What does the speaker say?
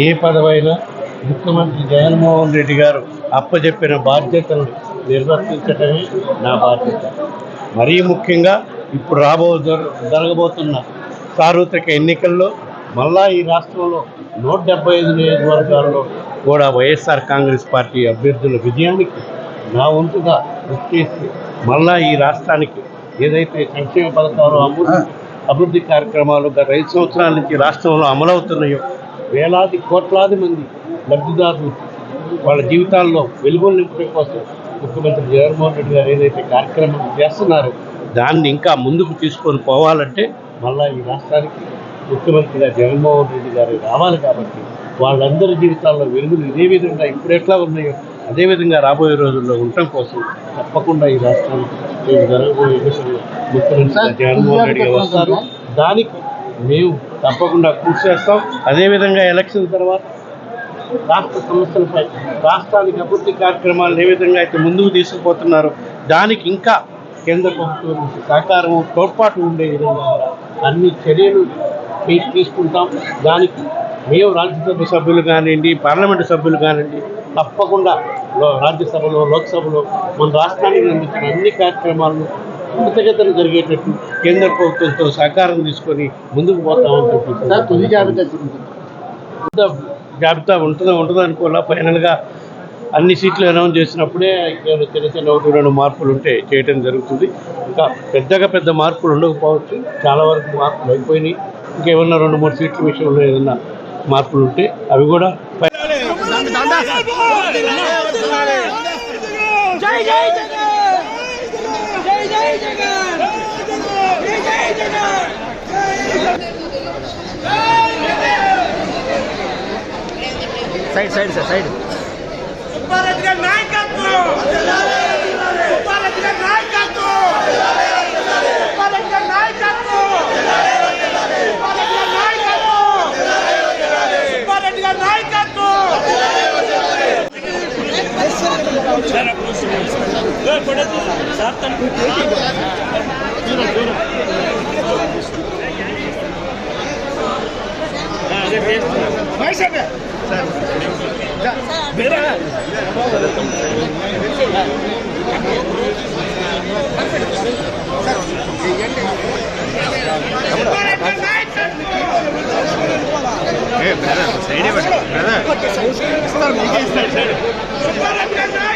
ఏ పదవైనా ముఖ్యమంత్రి జగన్మోహన్ రెడ్డి గారు అప్పచెప్పిన బాధ్యతలను నిర్వర్తించడమే నా బాధ్యత. మరీ ముఖ్యంగా ఇప్పుడు రాబో జరగబోతున్న సార్వత్రిక ఎన్నికల్లో మళ్ళా ఈ రాష్ట్రంలో నూట డెబ్బై ఐదు నియోజకవర్గాల్లో కూడా వైఎస్ఆర్ కాంగ్రెస్ పార్టీ అభ్యర్థుల విజయానికి నా వంతుగా కృషి చేసి మళ్ళా ఈ రాష్ట్రానికి ఏదైతే సంక్షేమ పథకాలు అభివృద్ధి కార్యక్రమాలు గత ఐదు సంవత్సరాల నుంచి రాష్ట్రంలో అమలవుతున్నాయో వేలాది కోట్లాది మంది లబ్ధిదారులు వాళ్ళ జీవితాల్లో వెలుగులు నింపడం కోసం ముఖ్యమంత్రి జగన్మోహన్ రెడ్డి గారు ఏదైతే కార్యక్రమం చేస్తున్నారో దాన్ని ఇంకా ముందుకు తీసుకొని పోవాలంటే మళ్ళా ఈ రాష్ట్రానికి ముఖ్యమంత్రిగా జగన్మోహన్ రెడ్డి గారు రావాలి కాబట్టి వాళ్ళందరి జీవితాల్లో వెలుగులు ఇదే విధంగా ఇప్పుడు ఎట్లా ఉన్నాయో అదే విధంగా రాబోయే రోజుల్లో ఉండటం కోసం తప్పకుండా ఈ రాష్ట్రానికి రేపు జరగబోయే ఎన్నికల్లో ముఖ్యమంత్రిగా జగన్మోహన్ రెడ్డి గారు వస్తారు. దానికి మేము తప్పకుండా కృషి చేస్తాం. అదేవిధంగా ఎలక్షన్ తర్వాత రాష్ట్ర సమస్యలపై రాష్ట్రానికి అభివృద్ధి కార్యక్రమాలను ఏ విధంగా అయితే ముందుకు తీసుకుపోతున్నారో దానికి ఇంకా కేంద్ర ప్రభుత్వం సహకారము సహకారం తోడ్పాటు ఉండే విధంగా అన్ని చర్యలు తీసుకుంటాం. దానికి మేము రాజ్యసభ సభ్యులు కానివ్వండి పార్లమెంటు సభ్యులు కానివ్వండి తప్పకుండా రాజ్యసభలో లోక్సభలో మన రాష్ట్రానికి అందించిన అన్ని కార్యక్రమాలను కృతజ్ఞతలు జరిగేటట్టు కేంద్ర ప్రభుత్వంతో సహకారం తీసుకొని ముందుకు పోతామని చెప్పి సార్ తుది జాబితా జాబితా ఉంటుందో ఉంటుందో అనుకోవాలా ఫైనల్గా అన్ని సీట్లు అనౌన్స్ చేసినప్పుడే ఏమైనా చిన్న చిన్న ఒకటి రెండు మార్పులు ఉంటే చేయటం జరుగుతుంది ఇంకా పెద్దగా పెద్ద మార్పులు ఉండకపోవచ్చు చాలా వరకు మార్పులు అయిపోయినాయి ఇంకేమన్నా రెండు మూడు సీట్ల విషయంలో ఏదన్నా మార్పులు ఉంటే అవి కూడా జై జై జై జగన్ జై జై Jagan side side sir side Subbareddy గారి నాయకత్వం సుబ్బారెడ్డి గారి నాయకత్వం